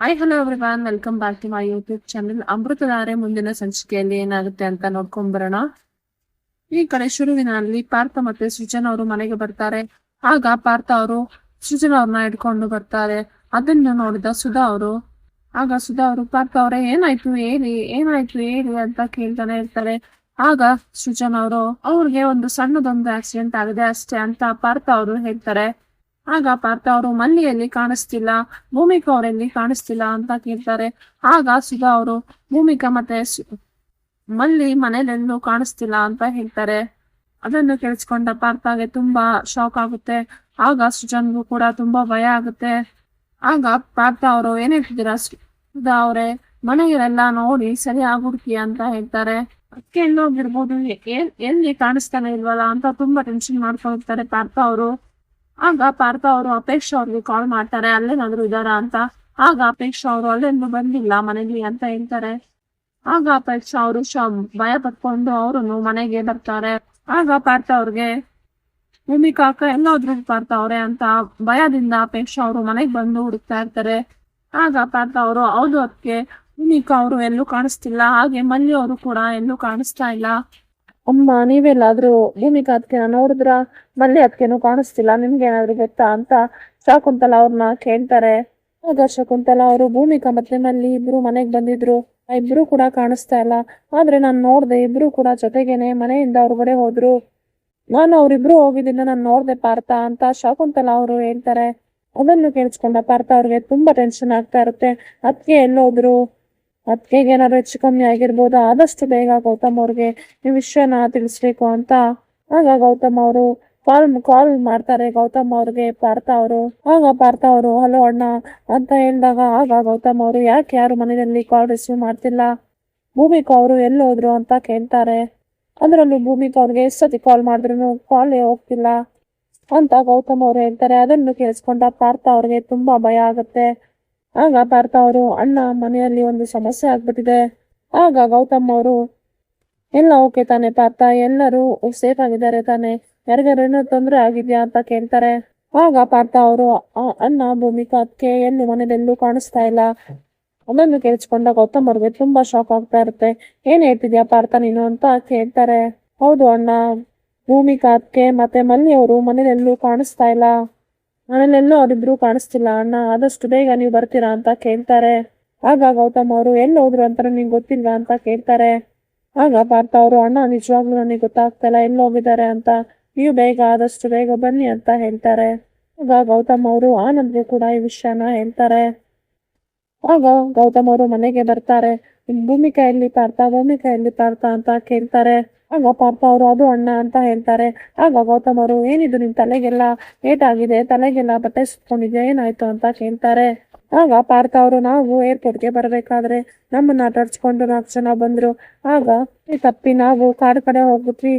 Hi hello everyone welcome back to my YouTube channel Amruthadhaare ಮುಂದಿನ ಸಂಚಿಕೆಯಲ್ಲಿ ಏನಾಗುತ್ತೆ ಅಂತ ನೋಡ್ಕೊಂಡ್ ಬರೋಣ. ಈ ಕಡೆ ಶುರುವಿನಲ್ಲಿ ಪಾರ್ಥ ಮತ್ತೆ ಸೃಜನ್ ಅವರು ಮನೆಗೆ ಬರ್ತಾರೆ. ಆಗ ಪಾರ್ಥ ಅವರು ಸೃಜನ್ ಅವ್ರನ್ನ ಇಟ್ಕೊಂಡು ಬರ್ತಾರೆ. ಅದನ್ನು ನೋಡಿದ ಸುಧಾ ಅವರು, ಆಗ ಸುಧಾ ಅವರು, ಪಾರ್ಥ ಅವರೇ, ಏನಾಯ್ತು, ಹೇಳಿ ಏನಾಯ್ತು, ಹೇಳಿ ಅಂತ ಕೇಳ್ತಾನೆ ಇರ್ತಾರೆ. ಆಗ ಸೃಜನ್ ಅವರು, ಅವ್ರಿಗೆ ಒಂದು ಸಣ್ಣದೊಂದು ಆಕ್ಸಿಡೆಂಟ್ ಆಗಿದೆ ಅಷ್ಟೇ ಅಂತ ಪಾರ್ಥ ಅವರು ಹೇಳ್ತಾರೆ. ಆಗ ಪಾರ್ಥ ಅವರು ಮಲ್ಲಿಯಲ್ಲಿ ಕಾಣಿಸ್ತಿಲ್ಲ, ಭೂಮಿಕಾ ಅವರಲ್ಲಿ ಕಾಣಿಸ್ತಿಲ್ಲ ಅಂತ ಕೇಳ್ತಾರೆ. ಆಗ ಸುಧಾ ಅವರು, ಭೂಮಿಕಾ ಮತ್ತೆ ಮಲ್ಲಿ ಮನೇಲೆಲ್ಲೂ ಕಾಣಿಸ್ತಿಲ್ಲ ಅಂತ ಹೇಳ್ತಾರೆ. ಅದನ್ನು ಕೇಳಿಸ್ಕೊಂಡ ಪಾರ್ಥಗೆ ತುಂಬಾ ಶಾಕ್ ಆಗುತ್ತೆ. ಆಗ ಸುಜನ್ಗೂ ಕೂಡ ತುಂಬಾ ಭಯ ಆಗುತ್ತೆ. ಆಗ ಪಾರ್ಥ ಅವರು, ಏನ್ ಹೇಳ್ತಿದ್ದೀರಾ ಸುಧಾ ಅವರೇ ಮನೆಗೆಲ್ಲ ನೋಡಿ ಸರಿಯಾಗಿ ಹುಡುಕಿ ಅಂತ ಹೇಳ್ತಾರೆ. ಅದಕ್ಕೆ ಎಲ್ಲೋಗಿರ್ಬೋದು ಎಲ್ಲಿ ಕಾಣಿಸ್ತಾನೆ ಇಲ್ವಲ್ಲ ಅಂತ ತುಂಬಾ ಟೆನ್ಷನ್ ಮಾಡ್ಕೊಂಡಿರ್ತಾರೆ ಪಾರ್ಥ ಅವರು. ಆಗ ಪಾರ್ಥ ಅವರು ಅಪೇಕ್ಷಾ ಅವ್ರಿಗೆ ಕಾಲ್ ಮಾಡ್ತಾರೆ, ಅಲ್ಲೇನಾದ್ರು ಇದಾರ ಅಂತ. ಆಗ ಅಪೇಕ್ಷಾ ಅವರು ಅಲ್ಲೇನು ಬಂದಿಲ್ಲ ಮನೆಗೆ ಅಂತ ಹೇಳ್ತಾರೆ. ಆಗ ಅಪೇಕ್ಷಾ ಅವರು ಭಯ ಪಟ್ಕೊಂಡು ಅವರು ಮನೆಗೆ ಬರ್ತಾರೆ. ಆಗ ಪಾರ್ಥ ಅವ್ರಿಗೆ ಭೂಮಿಕಾ ಅಕ್ಕ ಎಲ್ಲಾದ್ರೂ ಪಾರ್ಥ ಅವ್ರೆ ಅಂತ ಭಯದಿಂದ ಅಪೇಕ್ಷಾ ಅವರು ಮನೆಗೆ ಬಂದು ಹುಡುಕ್ತಾ ಇರ್ತಾರೆ. ಆಗ ಪಾರ್ಥ ಅವರು, ಹೌದು ಅದಕ್ಕೆ ಭೂಮಿಕಾ ಅವರು ಎಲ್ಲೂ ಕಾಣಿಸ್ತಿಲ್ಲ. ಹಾಗೆ ಮಲ್ಲಿ ಅವರು ಕೂಡ ಎಲ್ಲೂ ಕಾಣಿಸ್ತಾ ಇಲ್ಲ. ಅಮ್ಮ ನೀವೆಲ್ಲಾದ್ರೂ ಭೂಮಿಕಾ ಅದಕ್ಕೆ ನೋಡಿದ್ರ ಮಲ್ಲಿ ಅದಕ್ಕೇನು ಕಾಣಿಸ್ತಿಲ್ಲ. ನಿಮ್ಗೆ ಏನಾದ್ರು ಗೊತ್ತಾ ಅಂತ ಶಾಕುಂತಲ ಅವ್ರನ್ನ ಕೇಳ್ತಾರೆ. ಆಗ ಶಕುಂತಲ ಅವರು ಭೂಮಿಕಾ ಮತ್ತೆ ಮಲ್ಲಿ ಇಬ್ರು ಮನೆಗ್ ಬಂದಿದ್ರು. ಆ ಇಬ್ರು ಕೂಡ ಕಾಣಿಸ್ತಾ ಇಲ್ಲ. ಆದ್ರೆ ನಾನ್ ನೋಡ್ದೆ ಇಬ್ರು ಕೂಡ ಜೊತೆಗೇನೆ ಮನೆಯಿಂದ ಹೊರಗಡೆ ಹೋದ್ರು. ನಾನು ಅವ್ರಿಬ್ರು ಹೋಗಿದ್ದನ್ನ ನಾನು ನೋಡ್ದೆ ಪಾರ್ಥ ಅಂತ ಶಕುಂತಲ ಅವರು ಹೇಳ್ತಾರೆ. ಅದನ್ನು ಕೇಳಿಸ್ಕೊಂಡ ಪಾರ್ಥ ಅವ್ರಿಗೆ ತುಂಬಾ ಟೆನ್ಷನ್ ಆಗ್ತಾ ಇರುತ್ತೆ. ಅದಕ್ಕೆ ಎಲ್ಲೋದ್ರು? ಅದಕ್ಕೆ ಏನಾದ್ರು ಹೆಚ್ಚು ಕಮ್ಮಿ ಆಗಿರ್ಬೋದು, ಆದಷ್ಟು ಬೇಗ ಗೌತಮ್ ಅವ್ರಿಗೆ ಈ ವಿಷಯನ ತಿಳಿಸ್ಬೇಕು ಅಂತ. ಆಗ ಗೌತಮ್ ಅವರು ಕಾಲ್ ಕಾಲ್ ಮಾಡ್ತಾರೆ. ಗೌತಮ್ ಅವ್ರಿಗೆ, ಪಾರ್ಥ ಅವರು. ಆಗ ಪಾರ್ಥ ಅವರು, ಹಲೋ ಅಣ್ಣ, ಅಂತ ಹೇಳಿದಾಗ ಆಗ ಗೌತಮ್ ಅವರು, ಯಾಕೆ ಯಾರು ಮನೆಯಲ್ಲಿ ಕಾಲ್ ರಿಸೀವ್ ಮಾಡ್ತಿಲ್ಲ? ಭೂಮಿಕಾ ಅವರು ಎಲ್ಲಿ ಹೋದ್ರು ಅಂತ ಕೇಳ್ತಾರೆ. ಅದರಲ್ಲೂ ಭೂಮಿಕಾ ಅವ್ರಿಗೆ ಎಷ್ಟು ಸತಿ ಕಾಲ್ ಮಾಡಿದ್ರು ಕಾಲೇ ಹೋಗ್ತಿಲ್ಲ. ಅಂತ ಗೌತಮ್ ಅವರು ಹೇಳ್ತಾರೆ. ಅದನ್ನು ಕೇಳಿಸ್ಕೊಂಡ ಪಾರ್ಥ ಅವ್ರಿಗೆ ತುಂಬಾ ಭಯ ಆಗುತ್ತೆ. ಆಗ ಪಾರ್ಥ ಅವರು, ಅಣ್ಣ, ಮನೆಯಲ್ಲಿ ಒಂದು ಸಮಸ್ಯೆ ಆಗ್ಬಿಟ್ಟಿದೆ. ಆಗ ಗೌತಮ್ ಅವರು, ಎಲ್ಲ ಓಕೆ ತಾನೆ ಪಾರ್ಥ, ಎಲ್ಲರೂ ಸೇಫ್ ಆಗಿದ್ದಾರೆ ತಾನೆ. ಯಾರಿಗಾರೇನೋ ತೊಂದರೆ ಆಗಿದ್ಯಾ ಅಂತ ಕೇಳ್ತಾರೆ. ಆಗ ಪಾರ್ಥ ಅವರು ಅಣ್ಣ, ಭೂಮಿಕಾ ಅದಕ್ಕೆ ಎಲ್ಲಿ ಮನೇಲೆಲ್ಲೂ ಕಾಣಿಸ್ತಾ ಇಲ್ಲ. ಅದನ್ನು ಕೇಳಿಸ್ಕೊಂಡ ಗೌತಮ್ ಅವ್ರಿಗೆ ತುಂಬಾ ಶಾಕ್ ಆಗ್ತಾ ಇರುತ್ತೆ. ಏನ್ ಹೇಳ್ತಿದ್ಯಾ ಪಾರ್ಥ ನೀನು? ಅಂತ ಕೇಳ್ತಾರೆ. ಹೌದು ಅಣ್ಣ, ಭೂಮಿಕಾ ಅದಕ್ಕೆ ಮತ್ತೆ ಮಲ್ಲಿ ಅವರು ಮನೇಲೆಲ್ಲೂ ಕಾಣಿಸ್ತಾ ಇಲ್ಲ. ಮನೇಲೆಲ್ಲೂ ಅವರಿಬ್ರು ಕಾಣಿಸ್ತಿಲ್ಲ. ಅಣ್ಣ, ಆದಷ್ಟು ಬೇಗ ನೀವು ಬರ್ತೀರಾ ಅಂತ ಕೇಳ್ತಾರೆ. ಆಗ ಗೌತಮ್ ಅವರು, ಎಲ್ಲಿ ಹೋದ್ರು ಅಂತ ನಿಂಗೆ ಗೊತ್ತಿಲ್ವಾ? ಅಂತ ಕೇಳ್ತಾರೆ. ಆಗ ಪಾರ್ಥ ಅವರು, ಅಣ್ಣ, ನಿಜವಾಗ್ಲೂ ನನಗೆ ಗೊತ್ತಾಗ್ತಾ ಇಲ್ಲ ಎಲ್ಲಿ ಹೋಗಿದ್ದಾರೆ ಅಂತ? ನೀವು ಬೇಗ, ಆದಷ್ಟು ಬೇಗ ಬನ್ನಿ ಅಂತ ಹೇಳ್ತಾರೆ. ಆಗ ಗೌತಮ್ ಅವರು, ಆನಂದ್ಗೆ ಕೂಡ ಈ ವಿಷಯನ ಹೇಳ್ತಾರೆ. ಆಗ ಗೌತಮ್ ಅವರು ಮನೆಗೆ ಬರ್ತಾರೆ. ಭೂಮಿಕಾ ಎಲ್ಲಿ ಪಾರ್ಥ ಭೂಮಿಕಾ ಎಲ್ಲಿ ಪಾರ್ಥ ಅಂತ ಕೇಳ್ತಾರೆ. ಆಗ ಪಾರ್ಥ ಅವರು ಅದು ಅಣ್ಣ ಅಂತ ಹೇಳ್ತಾರೆ. ಆಗ ಗೌತಮ್ ಅವರು, ಏನಿದು ನಿಮ್ ತಲೆಗೆಲ್ಲ? ಏಟಾಗಿದೆ? ತಲೆಗೆಲ್ಲ ಬಟ್ಟೆ ಸುತ್ಕೊಂಡಿದ್ಯಾ? ಏನಾಯ್ತು ಅಂತ ಕೇಳ್ತಾರೆ. ಆಗ ಪಾರ್ಥ ಅವರು, ನಾವು ಏರ್ಪೋರ್ಟ್ಗೆ ಬರಬೇಕಾದ್ರೆ ನಮ್ಮನ್ನ ತಡ್ಸ್ಕೊಂಡು ನಾಲ್ಕು ಜನ ಬಂದ್ರು. ಆಗ ತಪ್ಪಿ ನಾವು ಕಾಡು ಕಡೆ ಹೋಗ್ಬಿಟ್ವಿ.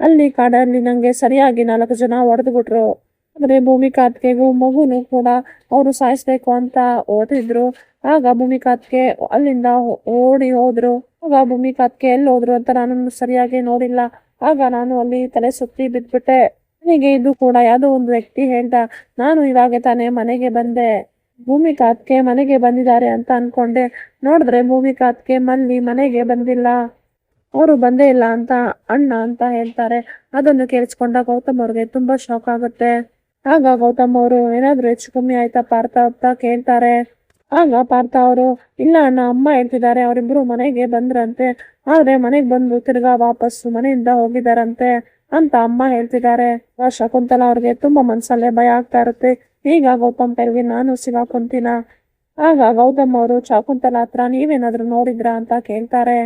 ಅಲ್ಲಿ ಕಾಡಲ್ಲಿ ನಂಗೆ ಸರಿಯಾಗಿ ನಾಲ್ಕು ಜನ ಹೊಡೆದ್ಬಿಟ್ರು. ಅಂದ್ರೆ ಭೂಮಿಕಾ ಅತ್ಗೆಗೂ ಮಗುನು ಕೂಡ ಅವರು ಸಾಯಿಸ್ಬೇಕು ಅಂತ ಓದಿದ್ರು ಆಗ ಭೂಮಿಕಾ ಅತ್ಗೆ ಅಲ್ಲಿಂದ ಓಡಿ ಹೋದ್ರು. ಆಗ ಭೂಮಿ ಕಾತ್ಕೆ ಎಲ್ಲಿ ಹೋದ್ರು ಅಂತ ನಾನು ಸರಿಯಾಗಿ ನೋಡಿಲ್ಲ. ಆಗ ನಾನು ಅಲ್ಲಿ ತಲೆ ಸುತ್ತಿ ಬಿದ್ಬಿಟ್ಟೆ. ನನಗೆ ಇದು ಕೂಡ ಯಾವುದೋ ಒಂದು ವ್ಯಕ್ತಿ ಹೇಳ್ದ, ನಾನು ಇವಾಗ ತಾನೇ ಮನೆಗೆ ಬಂದೆ. ಭೂಮಿ ಕಾತ್ಕೆ ಮನೆಗೆ ಬಂದಿದ್ದಾರೆ ಅಂತ ಅನ್ಕೊಂಡೆ. ನೋಡಿದ್ರೆ ಭೂಮಿಕಾ ಕಾತ್ಕೆ ಮಲ್ಲಿ ಮನೆಗೆ ಬಂದಿಲ್ಲ. ಅವರು ಬಂದೇ ಇಲ್ಲ ಅಂತ ಅಣ್ಣ ಅಂತ ಹೇಳ್ತಾರೆ. ಅದನ್ನು ಕೇಳಿಸ್ಕೊಂಡ ಗೌತಮ್ ಅವ್ರಿಗೆ ತುಂಬಾ ಶಾಕ್ ಆಗುತ್ತೆ. ಆಗ ಗೌತಮ್ ಅವರು, ಏನಾದ್ರು ಹೆಚ್ಚು ಕಮ್ಮಿ ಆಯ್ತಾ ಪಾರ್ಥ ಅಂತ ಕೇಳ್ತಾರೆ. ಆಗ ಪಾರ್ಥ ಅವರು, ಇಲ್ಲ ಅಣ್ಣ, ಅಮ್ಮ ಹೇಳ್ತಿದ್ದಾರೆ, ಅವರಿಬ್ರು ಮನೆಗೆ ಬಂದ್ರಂತೆ. ಆದ್ರೆ ಮನೆಗೆ ಬಂದು ತಿರ್ಗಾ ವಾಪಸ್ ಮನೆಯಿಂದ ಹೋಗಿದಾರಂತೆ ಅಂತ ಅಮ್ಮ ಹೇಳ್ತಿದ್ದಾರೆ. ಶಕುಂತಲಾ ಅವ್ರಿಗೆ ತುಂಬಾ ಮನ್ಸಲ್ಲೇ ಭಯ ಆಗ್ತಾ ಇರುತ್ತೆ. ಈಗ ಗೌತಮ್ ಕೈಗೆ ನಾನು ಸಿಗಾಕೊಂತೀನ. ಆಗ ಗೌತಮ್ ಅವರು ಶಕುಂತಲಾ ಹತ್ರ ನೀವೇನಾದ್ರೂ ನೋಡಿದ್ರಾ ಅಂತ ಕೇಳ್ತಾರೆ.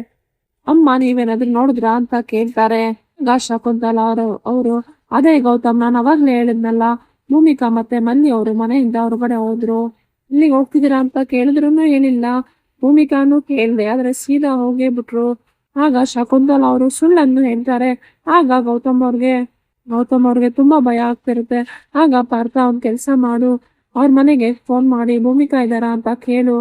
ಅಮ್ಮ ನೀವೇನಾದ್ರೂ ನೋಡಿದ್ರಾ ಅಂತ ಕೇಳ್ತಾರೆ. ಆಗ ಶಕುಂತಲಾ ಅವರು ಅವರು, ಅದೇ ಗೌತಮ್ ನಾನು ಅವಾಗ್ಲೇ ಹೇಳಿದ್ನಲ್ಲ. ಭೂಮಿಕಾ ಮತ್ತೆ ಮಲ್ಲಿ ಅವರು ಮನೆಯಿಂದ ಹೊರಗಡೆ ಹೋದ್ರು. ಇಲ್ಲಿಗೆ ಹೋಗ್ತಿದ್ದೀರಾ ಅಂತ ಕೇಳಿದ್ರು ಏನಿಲ್ಲ. ಭೂಮಿಕಾನು ಕೇಳ್ದೆ. ಆದ್ರೆ ಸೀದಾ ಹೋಗೇ ಬಿಟ್ರು ಆಗ ಶಕುಂತಲ ಅವರು ಸುಳ್ಳನ್ನು ಹೇಳ್ತಾರೆ. ಆಗ ಗೌತಮ್ ಅವ್ರಿಗೆ ಗೌತಮ್ ಅವ್ರಿಗೆ ತುಂಬಾ ಭಯ ಆಗ್ತಿರುತ್ತೆ. ಆಗ ಪಾರ್ಥ ಅವ್ನ್ ಕೆಲ್ಸ ಮಾಡು. ಅವ್ರ ಮನೆಗೆ ಫೋನ್ ಮಾಡಿ, ಭೂಮಿಕಾ ಇದ್ದಾರಾ ಅಂತ ಕೇಳು.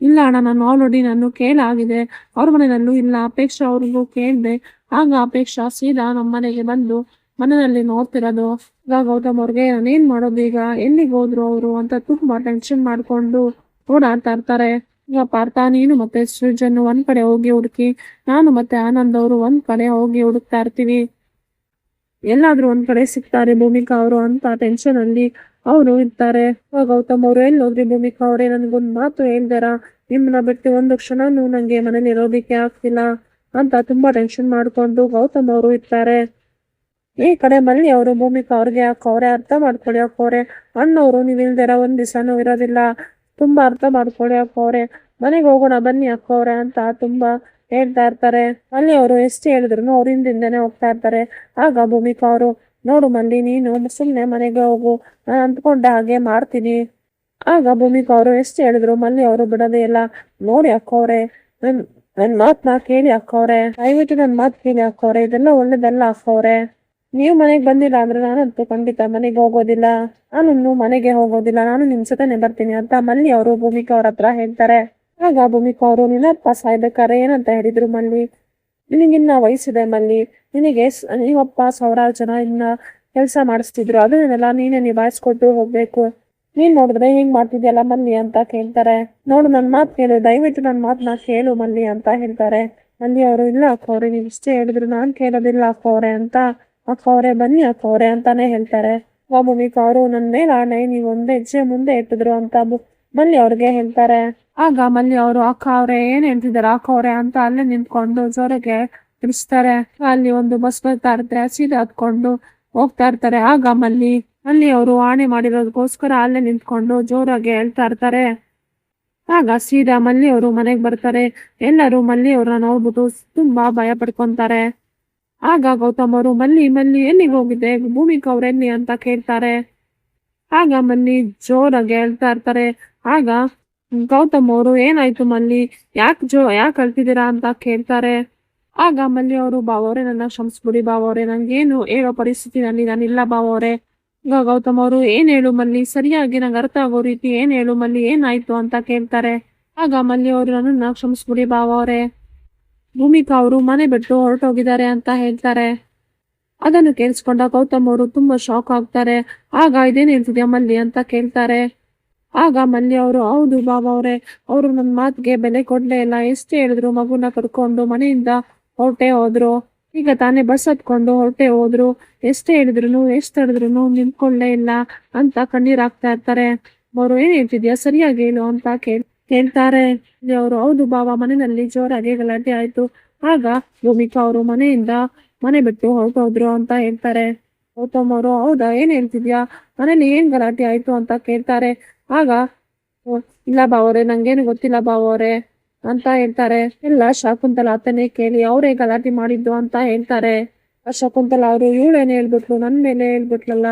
ಇಲ್ಲ ಅಣ್ಣ, ನಾನು ಆಲ್ರೆಡಿ ನಾನು ಕೇಳಾಗಿದೆ. ಅವ್ರ ಮನೆಯಲ್ಲೂ ಇಲ್ಲ. ಅಪೇಕ್ಷಾ ಅವ್ರಿಗೂ ಕೇಳಿದೆ. ಆಗ ಅಪೇಕ್ಷಾ ಸೀದಾ ನಮ್ಮ ಮನೆಗೆ ಬಂದು ಮನೆಯಲ್ಲಿ ನೋಡ್ತಿರೋದು. ಈಗ ಗೌತಮ್ ಅವ್ರಿಗೆ ನಾನೇನ್ ಮಾಡೋದು ಈಗ? ಎಲ್ಲಿಗೆ ಹೋದ್ರು ಅವರು ಅಂತ ತುಂಬಾ ಟೆನ್ಷನ್ ಮಾಡ್ಕೊಂಡು ಓಡಾಡ್ತಾ ಇರ್ತಾರೆ. ಈಗ ಪಾರ್ಥ, ನೀನು ಮತ್ತೆ ಸೃಜನ್ ಒಂದ್ ಕಡೆ ಹೋಗಿ ಹುಡುಕಿ, ನಾನು ಮತ್ತೆ ಆನಂದ್ ಅವರು ಒಂದ್ ಕಡೆ ಹೋಗಿ ಹುಡುಕ್ತಾ ಇರ್ತೀವಿ. ಎಲ್ಲಾದ್ರೂ ಒಂದ್ ಕಡೆ ಸಿಗ್ತಾರೆ ಭೂಮಿಕಾ ಅವರು ಅಂತ ಟೆನ್ಷನ್ ಅಲ್ಲಿ ಅವರು ಇರ್ತಾರೆ. ಗೌತಮ್ ಅವರು ಎಲ್ಲಿ ಹೋದ್ರಿ ಭೂಮಿಕಾ ಅವರೇ? ನನ್ಗೊಂದ್ ಮಾತು ಹೇಳ್ದಾರ? ನಿಮ್ಮನ್ನ ಬಿಟ್ಟು ಒಂದು ಕ್ಷಣನೂ ನಂಗೆ ಮನೇಲಿ ಇರೋದಿಕ್ಕೆ ಆಗ್ತಿಲ್ಲ ಅಂತ ತುಂಬಾ ಟೆನ್ಷನ್ ಮಾಡ್ಕೊಂಡು ಗೌತಮ್ ಅವರು ಇರ್ತಾರೆ. ಈ ಕಡೆ ಮಲ್ಲಿ ಅವರು ಭೂಮಿಕಾ ಅವ್ರಿಗೆ ಯಾಕವ್ರೆ ಅರ್ಥ ಮಾಡ್ಕೊಳ್ಳಿ ಅಕ್ಕವ್ರೆ ಅಣ್ಣವರು, ನೀವು ಇಲ್ದಿರ ಒಂದ್ ದಿವಸನೂ ಇರೋದಿಲ್ಲ. ತುಂಬಾ ಅರ್ಥ ಮಾಡ್ಕೊಳ್ಳಿ ಅಕ್ಕವ್ರೆ ಮನೆಗೆ ಹೋಗೋಣ ಬನ್ನಿ ಅಕ್ಕವ್ರೆ ಅಂತ ತುಂಬಾ ಹೇಳ್ತಾ ಇರ್ತಾರೆ. ಅಲ್ಲಿ ಅವರು ಎಷ್ಟು ಹೇಳಿದ್ರು ಅವ್ರ ಹಿಂದಿಂದನೇ ಹೋಗ್ತಾ ಇರ್ತಾರೆ. ಆಗ ಭೂಮಿಕಾ ಅವರು, ನೋಡು ಮಲ್ಲಿ, ನೀನು ಸುಮ್ಮನೆ ಮನೆಗೆ ಹೋಗು, ನಾನು ಅಂದ್ಕೊಂಡ ಹಾಗೆ ಮಾಡ್ತೀನಿ. ಆಗ ಭೂಮಿಕಾ ಅವರು ಎಷ್ಟು ಹೇಳಿದ್ರು, ಮಲ್ಲಿ ಅವರು ಬಿಡೋದೇ ಇಲ್ಲ. ನೋಡಿ ಅಕ್ಕವ್ರೆ ನನ್ ನನ್ ಮಾತ್ನ ಕೇಳಿ ಅಕ್ಕವ್ರೆ ದಯವಿಟ್ಟು ನನ್ ಮಾತು ಕೇಳಿ ಅಕ್ಕವ್ರೆ ಇದೆಲ್ಲ ಒಳ್ಳೇದಲ್ಲ ಅಕ್ಕವ್ರೆ ನೀವು ಮನೆಗೆ ಬಂದಿಲ್ಲ ಅಂದ್ರೆ ನಾನಂತೂ ಖಂಡಿತ ಮನೆಗೆ ಹೋಗೋದಿಲ್ಲ. ನಾನು ಮನೆಗೆ ಹೋಗೋದಿಲ್ಲ. ನಾನು ನಿಮ್ ಜೊತೆನೆ ಬರ್ತೀನಿ ಅಂತ ಮಲ್ಲಿ ಅವರು ಭೂಮಿಕಾ ಅವ್ರ ಹತ್ರ ಹೇಳ್ತಾರೆ. ಆಗ ಭೂಮಿಕಾ ಅವರು ನಿನ್ನಪ್ಪ ಸಾಯ್ಬೇಕಾರೆ ಏನಂತ ಹೇಳಿದ್ರು ಮಲ್ಲಿ? ನಿನಗಿನ್ನ ವಯಸ್ಸಿದೆ ಮಲ್ಲಿ. ನಿನಗೆ ನೀವಪ್ಪ ಸಾವಿರಾರು ಜನ ಇನ್ನ ಕೆಲಸ ಮಾಡಿಸ್ತಿದ್ರು. ಅದನ್ನೆಲ್ಲ ನೀನೇ ನಿಭಾಯಿಸ್ಕೊಟ್ಟು ಹೋಗ್ಬೇಕು. ನೀನ್ ನೋಡಿದ್ರೆ ಹೆಂಗ್ ಮಾಡ್ತಿದ್ಯಲ್ಲ ಮಲ್ಲಿ ಅಂತ ಕೇಳ್ತಾರೆ. ನೋಡು ನನ್ನ ಮಾತು ಕೇಳು. ದಯವಿಟ್ಟು ನನ್ ಮಾತನ್ನ ಕೇಳು ಮಲ್ಲಿ ಅಂತ ಹೇಳ್ತಾರೆ. ಮಲ್ಲಿ ಅವರು, ಇಲ್ಲ ಅಕ್ಕವ್ರೆ ನೀವು ಇಷ್ಟೇ ಹೇಳಿದ್ರು. ನಾನು ಕೇಳೋದಿಲ್ಲ ಅಕ್ಕವ್ರೆ ಅಂತ ಅಕ್ಕವ್ರೆ ಬನ್ನಿ ಅಕ್ಕವ್ರೆ ಅಂತಾನೆ ಹೇಳ್ತಾರೆ. ಭೂಮಿಕಾ ಅವರು ನನ್ ಮೇಲೆ ಆಣೆ, ನೀವು ಒಂದ್ ಹೆಜ್ಜೆ ಮುಂದೆ ಇಟ್ಟಿದ್ರು ಅಂತ ಮಲ್ಲಿ ಅವ್ರಿಗೆ ಹೇಳ್ತಾರೆ. ಆಗ ಮಲ್ಲಿ ಅವರು, ಅಕ್ಕ ಅವ್ರೆ, ಏನ್ ಹೇಳ್ತಿದಾರೆ ಅಕ್ಕ ಅವ್ರೆ? ಅಂತ ಅಲ್ಲೇ ನಿಂತ್ಕೊಂಡು ಜೋರಿಗೆ ತಿರ್ಸ್ತಾರೆ. ಅಲ್ಲಿ ಒಂದು ಬಸ್ ಬರ್ತಾ ಇರ್ತಾರೆ ಸೀದಾ ಹತ್ಕೊಂಡು ಹೋಗ್ತಾ ಇರ್ತಾರೆ. ಆಗ ಮಲ್ಲಿ, ಅಲ್ಲಿ ಅವರು ಆಣೆ ಮಾಡಿರೋದಕ್ಕೋಸ್ಕರ ಅಲ್ಲೇ ನಿಂತ್ಕೊಂಡು ಜೋರಾಗಿ ಹೇಳ್ತಾ ಇರ್ತಾರೆ. ಆಗ ಸೀದಾ ಮಲ್ಲಿ ಅವರು ಮನೆಗೆ ಬರ್ತಾರೆ. ಎಲ್ಲರೂ ಮಲ್ಲಿ ಅವ್ರನ್ನ ನೋಡ್ಬಿಟ್ಟು ತುಂಬಾ ಭಯ ಪಡ್ಕೊಂತಾರೆ. ಆಗ ಗೌತಮರು ಮಲ್ಲಿ ಮಲ್ಲಿ ಎಲ್ಲಿಗೆ ಹೋಗಿದೆ? ಭೂಮಿಕ ಅವ್ರು ಎಲ್ಲಿ ಅಂತ ಕೇಳ್ತಾರೆ. ಆಗ ಮಲ್ಲಿ ಜೋರಾಗಿ ಹೇಳ್ತಾ ಇರ್ತಾರೆ. ಆಗ ಗೌತಮ್ ಅವರು ಏನಾಯ್ತು ಮಲ್ಲಿ? ಯಾಕೆ ಜೋ, ಯಾಕೆ ಅಳ್ತಿದ್ದೀರಾ ಅಂತ ಕೇಳ್ತಾರೆ. ಆಗ ಮಲ್ಲಿ ಅವರು ಬಾವವ್ರೆ ನನ್ನ ಕ್ಷಮಿಸ್ಬಿಡಿ ಬಾವವ್ರೆ ನಂಗೇನು ಹೇಳೋ ಪರಿಸ್ಥಿತಿನಲ್ಲಿ ನಾನಿಲ್ಲ ಬಾವವ್ರೆ ಗೌತಮ್ ಅವರು. ಏನ್ ಹೇಳು ಮಲ್ಲಿ? ಸರಿಯಾಗಿ ನಂಗೆ ಅರ್ಥ ಆಗೋ ರೀತಿ ಏನ್ ಹೇಳು ಮಲ್ಲಿ? ಏನಾಯ್ತು? ಅಂತ ಕೇಳ್ತಾರೆ. ಆಗ ಮಲ್ಲಿ ಅವರು ನನ್ನನ್ನ ಕ್ಷಮಿಸ್ಬಿಡಿ ಬಾವವ್ರೆ ಭೂಮಿಕಾ ಅವರು ಮನೆ ಬಿಟ್ಟು ಹೊರಟೋಗಿದ್ದಾರೆ ಅಂತ ಹೇಳ್ತಾರೆ. ಅದನ್ನು ಕೇಳಿಸ್ಕೊಂಡ ಗೌತಮ್ ಅವರು ತುಂಬಾ ಶಾಕ್ ಆಗ್ತಾರೆ. ಆಗ ಇದೇನೇ ಮಲ್ಲಿ ಅಂತ ಕೇಳ್ತಾರೆ. ಆಗ ಮಲ್ಲಿ ಅವರು, ಹೌದು ಬಾಬಾ ಅವರೇ, ಅವರು ನನ್ನ ಮಾತಿಗೆ ಬೆಲೆ ಕೊಡ್ಲೇ ಇಲ್ಲ. ಎಷ್ಟು ಹೇಳಿದ್ರು ಮಗುನ ಕರ್ಕೊಂಡು ಮನೆಯಿಂದ ಹೊರಟೆ ಹೋದ್ರು. ಈಗ ತಾನೇ ಬಸ್ ಹತ್ಕೊಂಡು ಹೊರಟೆ ಹೋದ್ರು. ಎಷ್ಟೇ ಹೇಳಿದ್ರು ಎಷ್ಟು ಹೇಳಿದ್ರು ನಿಂತ್ಕೊಳ್ಳೇ ಇಲ್ಲ ಅಂತ ಕಣ್ಣೀರ್ ಹಾಕ್ತಾ ಇರ್ತಾರೆ. ಅವರು ಏನ್ ಹೇಳ್ತಿದ್ಯಾ? ಸರಿಯಾಗಿ ಹೇಳು ಅಂತ ಕೇಳ್ ಇಲ್ಲಿ ಅವರು ಹೌದು ಬಾವ ಮನೆಯಲ್ಲಿ ಜೋರಾಗಿ ಗಲಾಟೆ ಆಯ್ತು. ಆಗ ಭೂಮಿಕಾ ಅವರು ಮನೆಯಿಂದ ಮನೆ ಬಿಟ್ಟು ಹೊರಟೋದ್ರು ಅಂತ ಹೇಳ್ತಾರೆ. ಗೌತಮ್ ಅವರು ಹೌದಾ ಏನ್ ಹೇಳ್ತಿದ್ಯಾ? ಮನೇಲಿ ಏನ್ ಗಲಾಟೆ ಆಯ್ತು ಅಂತ ಕೇಳ್ತಾರೆ. ಆಗ "ಓ, ಇಲ್ಲ ಬಾವವ್ರೆ ನಂಗೇನು ಗೊತ್ತಿಲ್ಲ ಬಾವವ್ರೆ ಅಂತ ಹೇಳ್ತಾರೆ. ಎಲ್ಲ ಶಕುಂತಲ ಆತನೇ ಕೇಳಿ ಅವರೇ ಗಲಾಟೆ ಮಾಡಿದ್ದು ಅಂತ ಹೇಳ್ತಾರೆ. ಶಕುಂತಲ ಅವರು ಇವಳೇನು ಹೇಳ್ಬಿಟ್ಲು? ನನ್ ಮೇಲೆ ಹೇಳ್ಬಿಟ್ಲಲ್ಲ?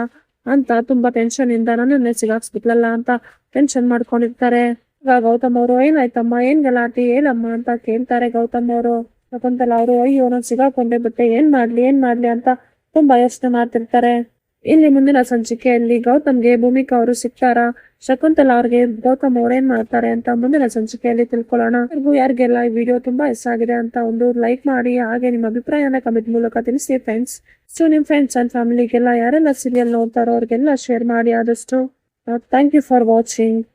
ಅಂತ ತುಂಬಾ ಟೆನ್ಷನ್ ಇಂದ ನನ್ನನ್ನೇ ಸಿಗಾಕ್ಸ್ಬಿಟ್ಲಲ್ಲ ಅಂತ ಟೆನ್ಷನ್ ಮಾಡ್ಕೊಂಡಿರ್ತಾರೆ. ಆಗ ಗೌತಮ್ ಅವರು, ಏನಾಯ್ತಮ್ಮ? ಏನ್ ಗಲಾಟಿ? ಏನಮ್ಮ ಅಂತ ಕೇಳ್ತಾರೆ ಗೌತಮ್ ಅವರು. ಶಕುಂತಲ ಅವರು, ಅಯ್ಯೋ, ನಾನು ಸಿಗಾಕೊಂಡೆ ಬಿಟ್ಟೆ. ಏನ್ ಮಾಡ್ಲಿ? ಏನ್ ಮಾಡ್ಲಿ? ಅಂತ ತುಂಬಾ ಯೋಚನೆ ಮಾಡ್ತಿರ್ತಾರೆ. ಇಲ್ಲಿ ಮುಂದಿನ ಸಂಚಿಕೆಯಲ್ಲಿ ಗೌತಮ್ಗೆ ಭೂಮಿಕಾ ಅವರು ಸಿಗ್ತಾರ? ಶಕುಂತಲ ಅವ್ರಿಗೆ ಗೌತಮ್ ಅವ್ರು ಏನ್ ಮಾಡ್ತಾರೆ ಅಂತ ಮುಂದಿನ ಸಂಚಿಕೆಯಲ್ಲಿ ತಿಳ್ಕೊಳ್ಳೋಣ. ಯಾರಿಗೆಲ್ಲ ಈ ವಿಡಿಯೋ ತುಂಬಾ ಇಷ್ಟ ಆಗಿದೆ ಅಂತ ಒಂದು ಲೈಕ್ ಮಾಡಿ, ಹಾಗೆ ನಿಮ್ಮ ಅಭಿಪ್ರಾಯನ ಕಮೆಂಟ್ ಮೂಲಕ ತಿಳಿಸಿ ಫ್ರೆಂಡ್ಸ್. ಸೊ, ನಿಮ್ ಫ್ರೆಂಡ್ಸ್ ಅಂಡ್ ಫ್ಯಾಮಿಲಿಗೆಲ್ಲ ಯಾರೆಲ್ಲ ಸೀರಿಯಲ್ ನೋಡ್ತಾರೋ ಅವ್ರಿಗೆಲ್ಲ ಶೇರ್ ಮಾಡಿ ಆದಷ್ಟು. Thank you for watching.